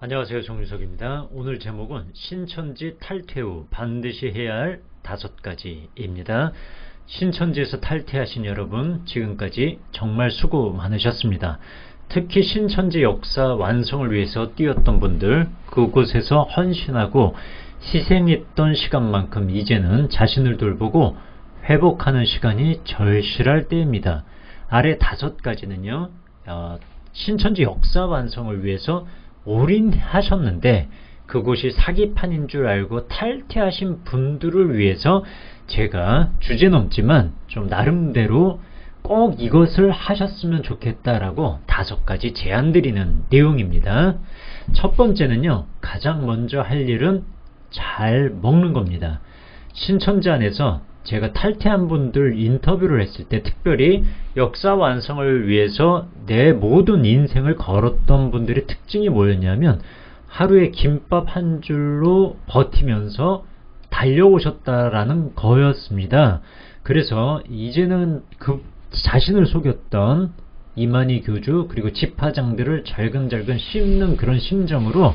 안녕하세요 정유석입니다. 오늘 제목은 신천지 탈퇴 후 반드시 해야 할 다섯 가지입니다. 신천지에서 탈퇴하신 여러분 지금까지 정말 수고 많으셨습니다. 특히 신천지 역사 완성을 위해서 뛰었던 분들 그곳에서 헌신하고 희생했던 시간만큼 이제는 자신을 돌보고 회복하는 시간이 절실할 때입니다. 아래 다섯 가지는요. 어, 신천지 역사 완성을 위해서 올인하셨는데 그곳이 사기판인 줄 알고 탈퇴하신 분들을 위해서 제가 주제 넘지만 좀 나름대로 꼭 이것을 하셨으면 좋겠다라고 다섯 가지 제안 드리는 내용입니다. 첫 번째는요, 가장 먼저 할 일은 잘 먹는 겁니다. 신천지 안에서 제가 탈퇴한 분들 인터뷰를 했을 때 특별히 역사 완성을 위해서 내 모든 인생을 걸었던 분들의 특징이 뭐였냐면 하루에 김밥 한 줄로 버티면서 달려오셨다라는 거였습니다. 그래서 이제는 그 자신을 속였던 이만희 교주 그리고 집화장들을 잘근잘근 씹는 그런 심정으로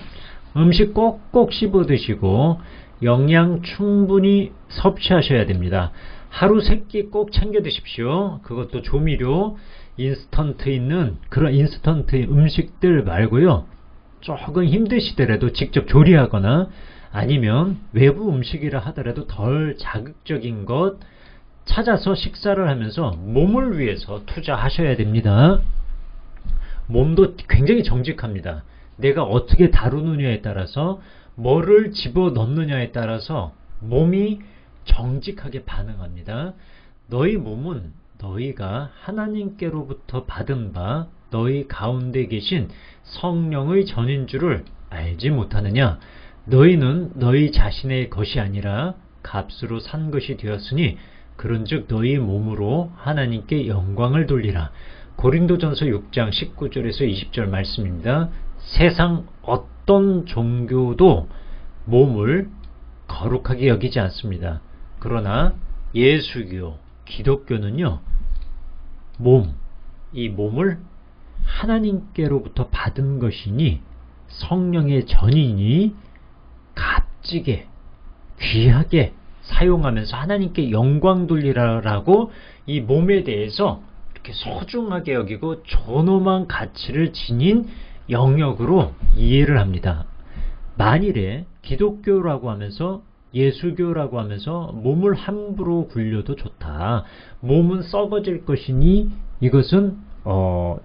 음식 꼭꼭 씹어 드시고 영양 충분히 섭취하셔야 됩니다. 하루 세 끼 꼭 챙겨 드십시오. 그것도 조미료, 인스턴트 있는 그런 인스턴트 음식들 말고요. 조금 힘드시더라도 직접 조리하거나 아니면 외부 음식이라 하더라도 덜 자극적인 것 찾아서 식사를 하면서 몸을 위해서 투자하셔야 됩니다. 몸도 굉장히 정직합니다. 내가 어떻게 다루느냐에 따라서 뭐를 집어 넣느냐에 따라서 몸이 정직하게 반응합니다. 너희 몸은 너희가 하나님께로부터 받은 바 너희 가운데 계신 성령의 전인 줄을 알지 못하느냐? 너희는 너희 자신의 것이 아니라 값으로 산 것이 되었으니 그런즉 너희 몸으로 하나님께 영광을 돌리라. 고린도전서 6장 19절에서 20절 말씀입니다. 세상 어떤 종교도 몸을 거룩하게 여기지 않습니다. 그러나 예수교, 기독교는요, 몸, 이 몸을 하나님께로부터 받은 것이니 성령의 전인이 값지게, 귀하게 사용하면서 하나님께 영광 돌리라라고 이 몸에 대해서 이렇게 소중하게 여기고 존엄한 가치를 지닌 영역으로 이해를 합니다. 만일에 기독교라고 하면서 예수교라고 하면서 몸을 함부로 굴려도 좋다. 몸은 썩어질 것이니 이것은 어,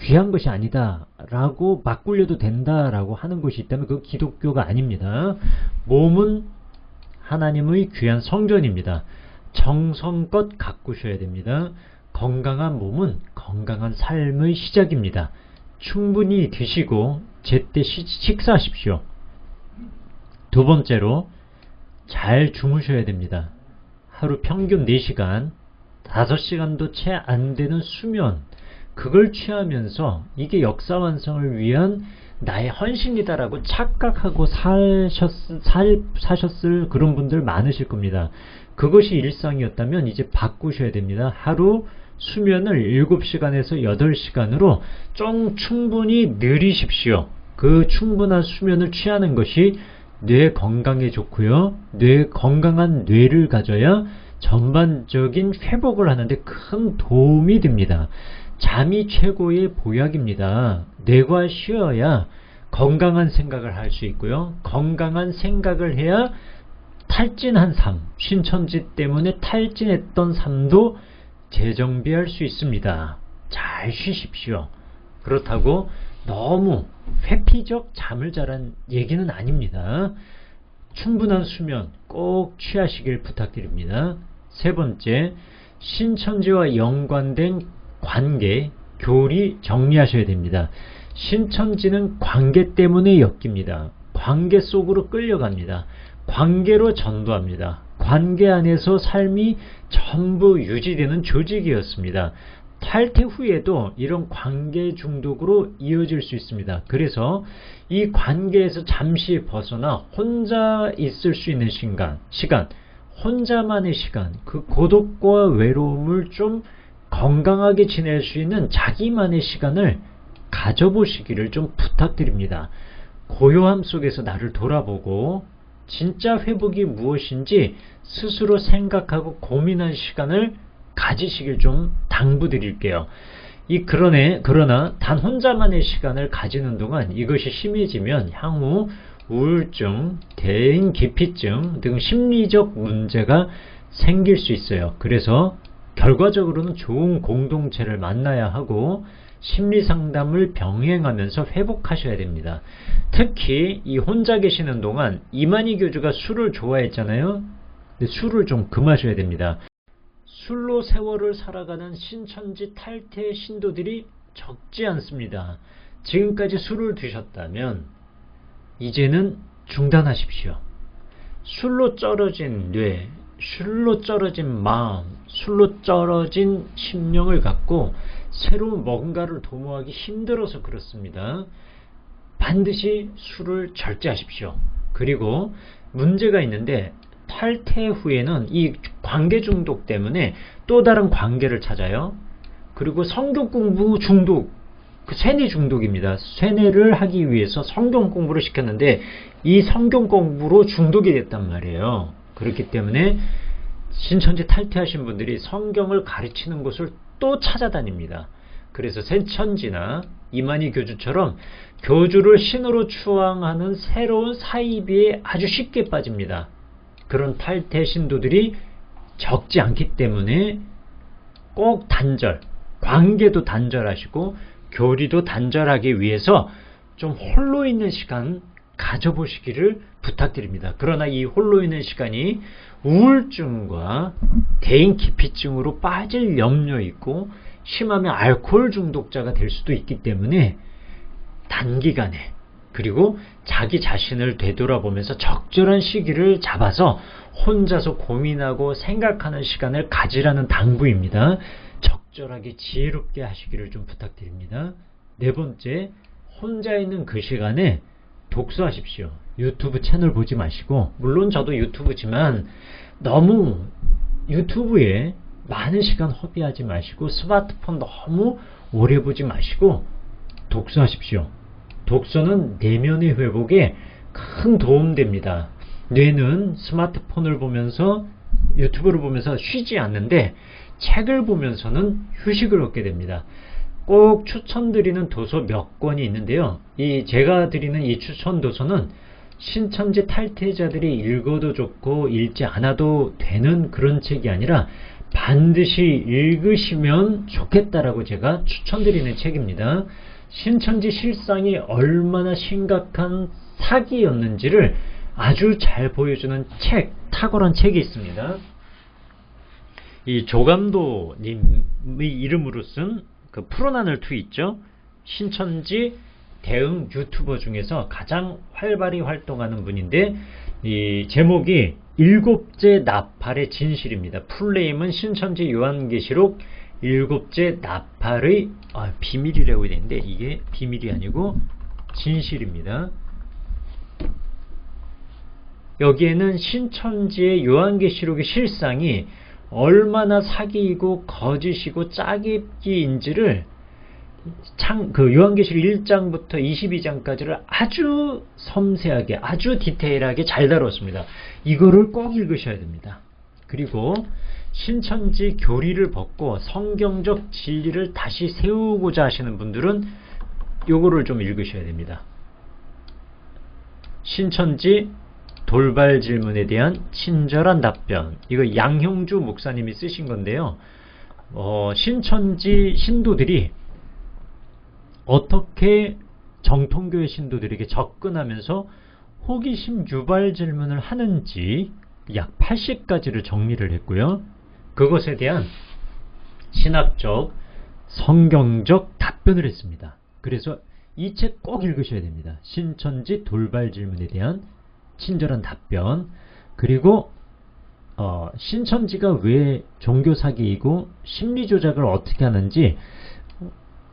귀한 것이 아니다 라고 막 굴려도 된다 라고 하는 것이 있다면 그 기독교가 아닙니다. 몸은 하나님의 귀한 성전입니다. 정성껏 가꾸셔야 됩니다. 건강한 몸은 건강한 삶의 시작입니다. 충분히 드시고 제때 식사하십시오. 두 번째로 잘 주무셔야 됩니다. 하루 평균 4시간, 5시간도 채 안 되는 수면, 그걸 취하면서 이게 역사 완성을 위한 나의 헌신이다라고 착각하고 사셨, 살, 사셨을 그런 분들 많으실 겁니다. 그것이 일상이었다면 이제 바꾸셔야 됩니다. 하루 수면을 7시간에서 8시간으로 좀 충분히 늘리십시오. 그 충분한 수면을 취하는 것이 뇌 건강에 좋고요. 뇌 건강한 뇌를 가져야 전반적인 회복을 하는데 큰 도움이 됩니다. 잠이 최고의 보약입니다. 뇌가 쉬어야 건강한 생각을 할 수 있고요. 건강한 생각을 해야 탈진한 삶, 신천지 때문에 탈진했던 삶도 재정비할 수 있습니다. 잘 쉬십시오. 그렇다고 너무 회피적 잠을 자란 얘기는 아닙니다. 충분한 수면 꼭 취하시길 부탁드립니다. 세 번째, 신천지와 연관된 관계, 교리 정리하셔야 됩니다. 신천지는 관계 때문에 엮입니다. 관계 속으로 끌려갑니다. 관계로 전도합니다. 관계 안에서 삶이 전부 유지되는 조직이었습니다. 탈퇴 후에도 이런 관계 중독으로 이어질 수 있습니다. 그래서 이 관계에서 잠시 벗어나 혼자 있을 수 있는 시간, 시간 혼자만의 시간, 그 고독과 외로움을 좀 건강하게 지낼 수 있는 자기만의 시간을 가져보시기를 좀 부탁드립니다. 고요함 속에서 나를 돌아보고 진짜 회복이 무엇인지 스스로 생각하고 고민할 시간을 가지시길 좀 당부드릴게요. 이 그러네 그러나 단 혼자만의 시간을 가지는 동안 이것이 심해지면 향후 우울증, 대인 기피증 등 심리적 문제가 생길 수 있어요. 그래서 결과적으로는 좋은 공동체를 만나야 하고 심리 상담을 병행하면서 회복하셔야 됩니다. 특히 이 혼자 계시는 동안 이만희 교주가 술을 좋아했잖아요. 근데 술을 좀 금하셔야 됩니다. 술로 세월을 살아가는 신천지 탈퇴 신도들이 적지 않습니다. 지금까지 술을 드셨다면 이제는 중단하십시오. 술로 쩔어진 뇌, 술로 쩔어진 마음, 술로 쩔어진 심령을 갖고 새로운 뭔가를 도모하기 힘들어서 그렇습니다. 반드시 술을 절제하십시오. 그리고 문제가 있는데 탈퇴 후에는 이 관계 중독 때문에 또 다른 관계를 찾아요. 그리고 성경 공부 중독, 그 세뇌 중독입니다. 세뇌를 하기 위해서 성경 공부를 시켰는데 이 성경 공부로 중독이 됐단 말이에요. 그렇기 때문에 신천지 탈퇴하신 분들이 성경을 가르치는 곳을 또 찾아다닙니다. 그래서 세천지나 이만희 교주처럼 교주를 신으로 추앙하는 새로운 사이비에 아주 쉽게 빠집니다. 그런 탈퇴 신도들이 적지 않기 때문에 꼭 단절, 관계도 단절하시고 교리도 단절하기 위해서 좀 홀로 있는 시간 가져보시기를 부탁드립니다. 그러나 이 홀로 있는 시간이 우울증과 대인 기피증으로 빠질 염려 있고 심하면 알코올 중독자가 될 수도 있기 때문에 단기간에 그리고 자기 자신을 되돌아보면서 적절한 시기를 잡아서 혼자서 고민하고 생각하는 시간을 가지라는 당부입니다. 적절하게 지혜롭게 하시기를 좀 부탁드립니다. 네 번째, 혼자 있는 그 시간에 독서하십시오. 유튜브 채널 보지 마시고, 물론 저도 유튜브지만 너무 유튜브에 많은 시간 허비하지 마시고, 스마트폰 너무 오래 보지 마시고, 독서하십시오. 독서는 내면의 회복에 큰 도움됩니다. 뇌는 스마트폰을 보면서 유튜브를 보면서 쉬지 않는데 책을 보면서는 휴식을 얻게 됩니다. 꼭 추천드리는 도서 몇 권이 있는데요. 이 제가 드리는 이 추천 도서는 신천지 탈퇴자들이 읽어도 좋고 읽지 않아도 되는 그런 책이 아니라 반드시 읽으시면 좋겠다라고 제가 추천드리는 책입니다. 신천지 실상이 얼마나 심각한 사기였는지를 아주 잘 보여주는 책, 탁월한 책이 있습니다. 이 조감도님의 이름으로 쓴 그 프로나늘 투 있죠? 신천지 대응 유튜버 중에서 가장 활발히 활동하는 분인데 이 제목이 일곱째 나팔의 진실입니다. 풀네임은 신천지 요한계시록 일곱째 나팔의 아, 비밀이라고 되는데 이게 비밀이 아니고 진실입니다. 여기에는 신천지의 요한계시록의 실상이 얼마나 사기이고 거짓이고 짜깁기인지를 창, 그 요한계시록 1장부터 22장까지를 아주 섬세하게, 아주 디테일하게 잘 다뤘습니다. 이거를 꼭 읽으셔야 됩니다. 그리고 신천지 교리를 벗고 성경적 진리를 다시 세우고자 하시는 분들은 요거를 좀 읽으셔야 됩니다. 신천지 돌발 질문에 대한 친절한 답변. 이거 양형주 목사님이 쓰신 건데요. 어, 신천지 신도들이 어떻게 정통교회 신도들에게 접근하면서 호기심 유발 질문을 하는지 약 80가지를 정리를 했고요. 그것에 대한 신학적, 성경적 답변을 했습니다. 그래서 이 책 꼭 읽으셔야 됩니다. 신천지 돌발 질문에 대한 친절한 답변, 그리고 어, 신천지가 왜 종교 사기이고 심리 조작을 어떻게 하는지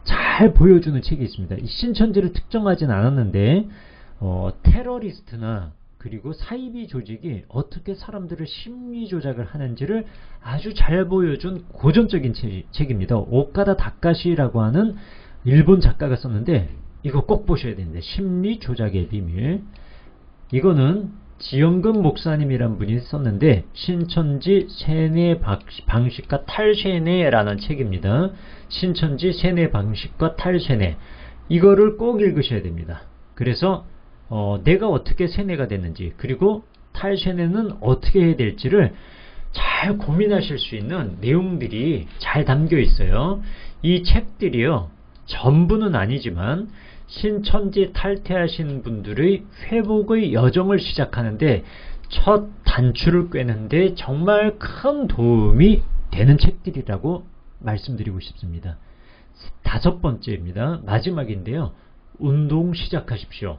잘 보여주는 책이 있습니다. 신천지를 특정하진 않았는데 어, 테러리스트나 그리고 사이비 조직이 어떻게 사람들을 심리 조작을 하는지를 아주 잘 보여준 고전적인 책, 입니다 오카다 다카시라고 하는 일본 작가가 썼는데 이거 꼭 보셔야 됩니다. 심리 조작의 비밀. 이거는 지영근 목사님이란 분이 썼는데 신천지 세뇌 방식과 탈세뇌라는 책입니다. 신천지 세뇌 방식과 탈세뇌 이거를 꼭 읽으셔야 됩니다. 그래서 어, 내가 어떻게 세뇌가 됐는지 그리고 탈세뇌는 어떻게 해야 될지를 잘 고민하실 수 있는 내용들이 잘 담겨 있어요. 이 책들이요. 전부는 아니지만 신천지 탈퇴하신 분들의 회복의 여정을 시작하는데 첫 단추를 꿰는데 정말 큰 도움이 되는 책들이라고 말씀드리고 싶습니다. 다섯 번째입니다. 마지막인데요. 운동 시작하십시오.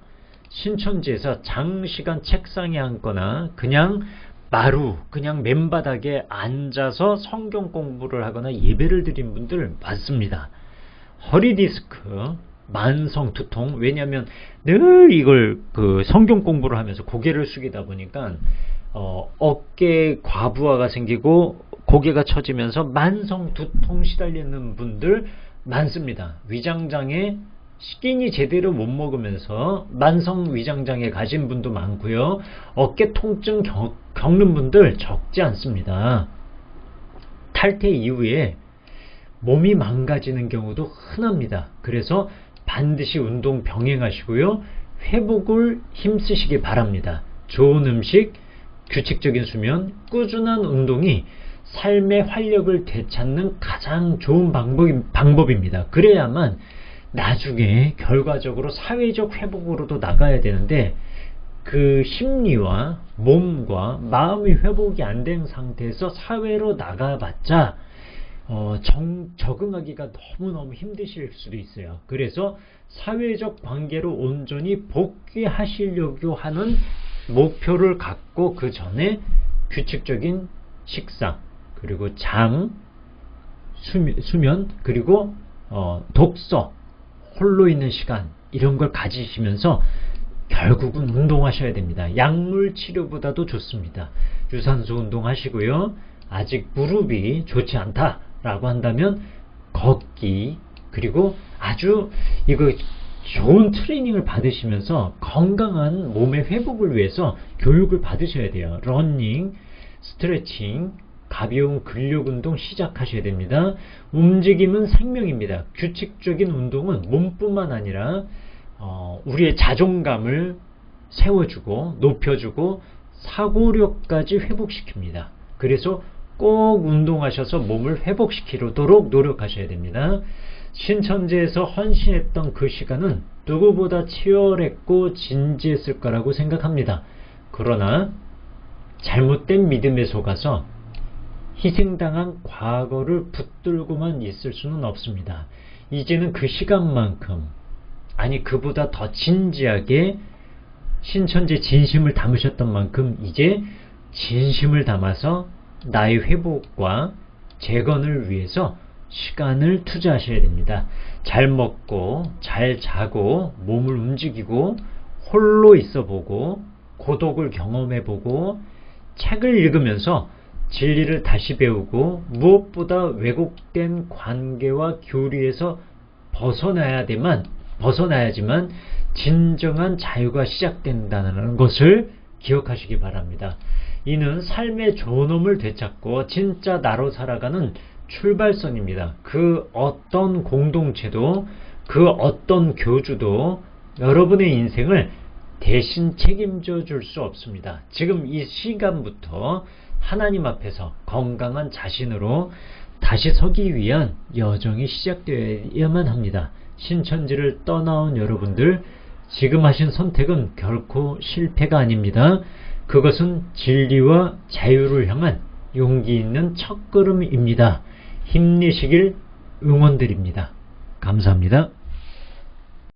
신천지에서 장시간 책상에 앉거나 그냥 마루, 그냥 맨바닥에 앉아서 성경 공부를 하거나 예배를 드린 분들 많습니다. 허리 디스크, 만성 두통, 왜냐하면 늘 이걸 그 성경 공부를 하면서 고개를 숙이다 보니까 어, 어깨 과부하가 생기고 고개가 처지면서 만성 두통 시달리는 분들 많습니다. 위장장애 식인이 제대로 못 먹으면서 만성 위장장애 가진 분도 많고요. 어깨 통증 겪, 겪는 분들 적지 않습니다. 탈퇴 이후에 몸이 망가지는 경우도 흔합니다. 그래서 반드시 운동 병행하시고요. 회복을 힘쓰시기 바랍니다. 좋은 음식, 규칙적인 수면, 꾸준한 운동이 삶의 활력을 되찾는 가장 좋은 방법이, 방법 입니다. 그래야만 나중에 결과적으로 사회적 회복으로도 나가야 되는데 그 심리와 몸과 마음이 회복이 안 된 상태에서 사회로 나가봤자 어, 정, 적응하기가 너무너무 힘드실 수도 있어요. 그래서 사회적 관계로 온전히 복귀하시려고 하는 목표를 갖고 그 전에 규칙적인 식사, 그리고 잠, 수면, 수면 그리고 어, 독서, 홀로 있는 시간 이런 걸 가지시면서 결국은 운동하셔야 됩니다. 약물 치료보다도 좋습니다. 유산소 운동하시고요. 아직 무릎이 좋지 않다 라고 한다면 걷기 그리고 아주 이거 좋은 트레이닝을 받으시면서 건강한 몸의 회복을 위해서 교육을 받으셔야 돼요. 러닝, 스트레칭, 가벼운 근력 운동 시작하셔야 됩니다. 움직임은 생명입니다. 규칙적인 운동은 몸뿐만 아니라 어, 우리의 자존감을 세워주고 높여주고 사고력까지 회복시킵니다. 그래서 꼭 운동하셔서 몸을 회복시키도록 노력하셔야 됩니다. 신천지에서 헌신했던 그 시간은 누구보다 치열했고 진지했을 거라고 생각합니다. 그러나 잘못된 믿음에 속아서 희생당한 과거를 붙들고만 있을 수는 없습니다. 이제는 그 시간만큼 아니 그보다 더 진지하게 신천지 진심을 담으셨던 만큼 이제 진심을 담아서 나의 회복과 재건을 위해서 시간을 투자하셔야 됩니다. 잘 먹고 잘 자고 몸을 움직이고 홀로 있어 보고 고독을 경험해 보고 책을 읽으면서 진리를 다시 배우고 무엇보다 왜곡된 관계와 교리에서 벗어나야 되만 벗어나야지만 진정한 자유가 시작된다는 것을 기억하시기 바랍니다. 이는 삶의 존엄을 되찾고 진짜 나로 살아가는 출발선입니다. 그 어떤 공동체도 그 어떤 교주도 여러분의 인생을 대신 책임져 줄 수 없습니다. 지금 이 시간부터 하나님 앞에서 건강한 자신으로 다시 서기 위한 여정이 시작되어야만 합니다. 신천지를 떠나온 여러분들 지금 하신 선택은 결코 실패가 아닙니다. 그것은 진리와 자유를 향한 용기 있는 첫걸음입니다. 힘내시길 응원드립니다. 감사합니다.